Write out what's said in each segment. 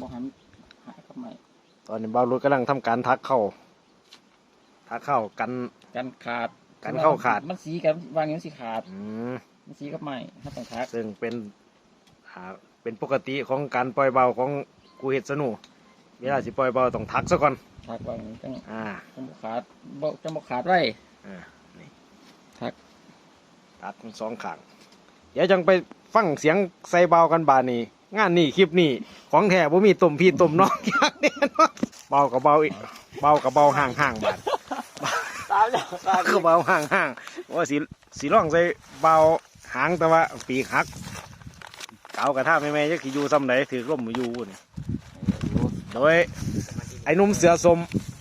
บอกให้มันหายกับใหม่ตอนนี้บ่าวรุดกำลังทำการทักเข้าทักเข้ากัน กันขาดกันเข้าขาด มันสีกันวางอย่างนี้มันสีขาด อืมมันสีกับใหม่ถ้าต้องทักซึ่งเป็นอ่าเป็นปกติของการปล่อยเบาของกูเห็ดสนุเวลาสิปล่อยเบาต้องทักซะก่อน ทักวางอย่างนี้จังอ่า จังบ่ขาดบ่จังบ่ขาดไว้ อ่านี่ทัก ทักทั้งสองข้าง เดี๋ยวจังไปฟังเสียงใส่เบากันบานนี้ งานนี้คลิปนี้ของแท้บ่มีตุ่มพี่ตุ่มน้องอย่างแน่นอนเบากับเบาอีกเบากับเบาห่างห่างบานตามแล้วตามคือเบาห่างห่างว่าสีสีร่องใส่เบาหางแต่ว่าปีกหักเก่ากระท่าแม่แม่ๆจะขี่อยู่ซ้ำไหนถือร่มอยู่นี่โดยไอ้นุ่มเสือสม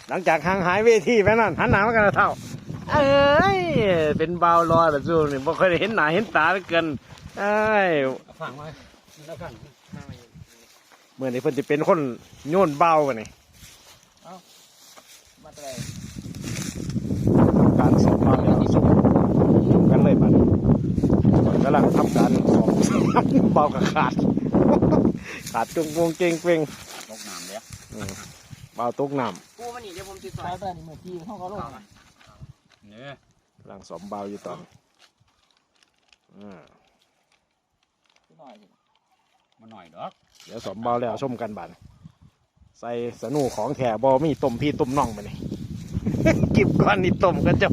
หลังจากห่างหายเวทีไปนั่นหันหน้ามากันเท่าเอ้ยเป็นเบาลอยแบบสู้นี่บ่เคยเห็นหน้าเห็นตาเหลือเกินเอ้ยฟังไว้ แล้วฟังเมื่อนี้เพิ่นจะเป็นคนโยนเบากันนี่มาแต่ไหนการสอบมาแล้วสุกกันเลยบัดนี้กำลังทำการสอบเบากับขาด ขาดจงวงเก่งเป่งตกน้ำแล้วอืมเบาตกน้กูมันนี่เดี๋ยวผมติดต่อได้นี่เมื่อกี้ห้องเขาลงเนี่ยำกำลังสอบเบาอยู่ตอนอ่าหน่อย มาหน่อยดอกเดี๋ยวสอบเบาแล้วชมกันบัดนี้ใส่สนูของแถบอมีต้มพี่ต้มน่องมานี่กิบก้อนนี่ต้มกันจะ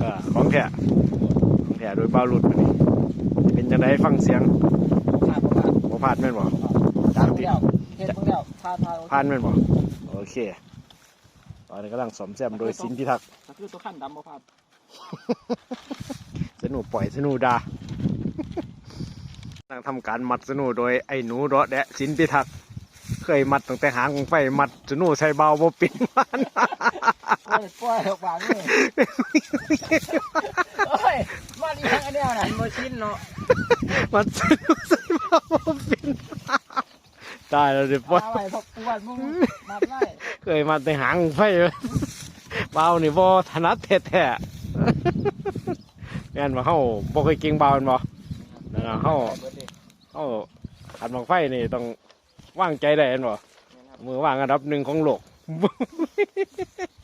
เออของแถของแถโดยเบาหลุดมานี่เป็นจังไดฟังเสียงขาดบ่ขาดบ่พลาดแม่นบ่จางแล้วเฮ็ดเบิ่งแล้วพาพาพลาดแม่นบ่โอเคตอนนี้กำลังสมแซมโดยสินพิทักษ์ก็คือตัวขั้นดำบ่พลาดสนุปล่อยสนุดา กำลังทำการมัดสนุโดยไอ้หนูเดาะแดะสินพิทักษ์เคยมัดตั้งแต่หางของไฟมัดสนุใส่เบาบ่ปินมันโอ้ยปล่อยออกมานี่โอ้ยมาดีทางอันเนี้ยน่ะบ่ชินเนาะมัดสนุใส่เบาบ่ปินตายแล้วเดี๋ยวปล่อยเอาไว้พกปวดมึงนับไล่เคยมัดแต่หางของไฟเบานี่บ่ถนัดแท้ๆแม่นว่าเฮาบ่เคยเก่งเบาแม่นบ่ นั่นน่ะเฮาเอ้าขันบังไฟนี่ต้องว่างใจได้เห็นบ่มือว่างอันดับหนึ่งของโลก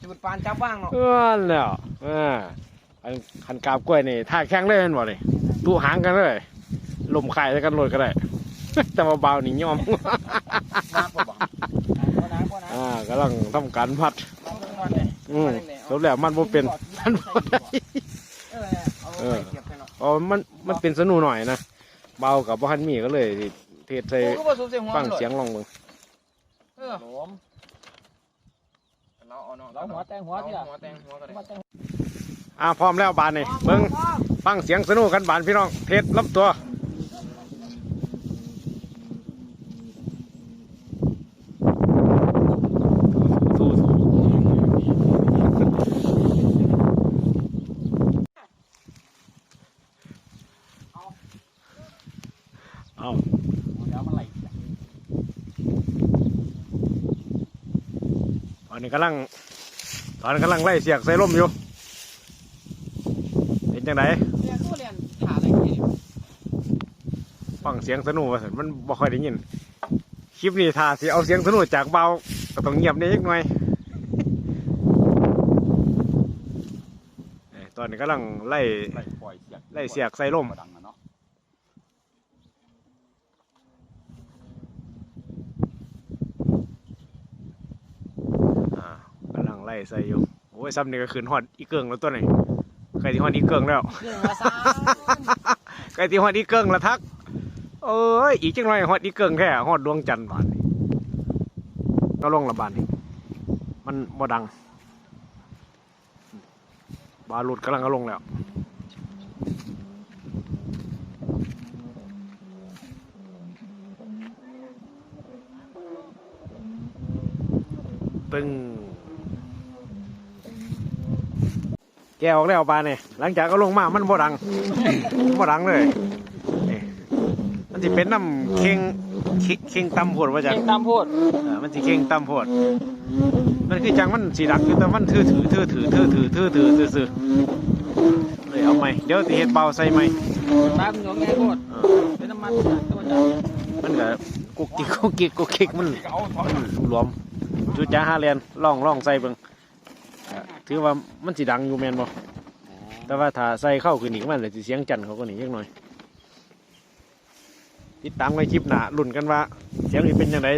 จุดปานจับว่างเนาะเออแล้วอ่าอันขันกาบกล้วยนี่ท่าแข้งเลยเห็นบ่นี่ตู้หางกันเลยลมไข่แล้วกันโหลดก็ได้ แต่ว่าเบานี่ยอมนักบ่บ่บ่นักบ่นักอ่ากำลังทำการพัดนักเบิ่งก่อนเลยอืมสรุปแล้วมันบ่เป็นมันบ่ได้เออเอาไปเก็บให้เนาะอ๋อมันมันเป็นสนูหน่อยนะ เบากับบ่ทันมีก็เลยเทศใส่กูก็บ่สูบเสียงหัวฟังมันโลดเสียงลองเบิ่งเออโหมเราเอาเนาะเราหัวแตงหัวที่ละหัวแตงหัวก็ได้หัวแตงอ่าพร้อมแล้วบานนี่เบิ่งฟังเสียงสนุกกันบานพี่น้องเทศลำตัว เอาเดี๋ยวมันไหลตอนนี้กำลัง ตอนนี้กำลังไล่เสียกใส่ลมอยู่ เป็นจังไดเรียนกูเรียนหาอะไรกินฟังเสียงสนุกว่าซั่นมันบ่ค่อยได้ยิน คลิปนี้ถ้าสิเอาเสียงสนุกจากเบา ก็ต้องเงียบนิดหน่อยเอ้ยตอนนี้กำลังไล่ไหลปล่อยเสียกไล่เสียกใส่ลม ดังนะเนาะ อ่ากำ ลังไล่ใส่อยู่โอ้ยซ้ำนี่ก็ขึ้นฮอดอีเกิงแล้วตัวนี้ใกล้ที่ฮอดอีเกิงแล้วเรื่องภาษาใกล้ที่ฮอดอีเกิงแล้วทักเอ้ยอีกจังหน่อยฮอดอีเกิงแท้ฮอดดวงจันทร์บานนี้ก็ลงละบานนี้มันบ่ดัง บาลุดกำลังก็ลงแล้วตึง แกออกแล้วปลาเนี่ยหลังจากก็ลงมามันบ่ดังบ่ดังเลยนี่มันจะเป็นน้ำเค็งเค็งเค็งตำโพดว่าจังเก่งตามพูดเออมันจะเค็งตำโพดมันคือจังมันสีดักอยู่แต่มันถือถือถือถือถือถือถือถือถือถือเลยเอาไหมเดี๋ยวตีเห็ดเบาใส่ไหมตามหยวงไงพูดเออเป็นน้ำมันตัวจับมันก็กุกกิกกุกกิกกุกกิกมันเอาถอยมันหลวมจุจ้าฮาแลนล่องล่องใส่เบิ่งก็ ถือว่ามันสิดังอยู่แมนบ่แต่ว่าถ้าใส่เข้าขึ้นอีกมันเลยสิเสียงจันทร์เขาก็หนีจักหน่อยติดตามในคลิปหน้าลุ้นกันว่า เสียงสิเป็นยังไง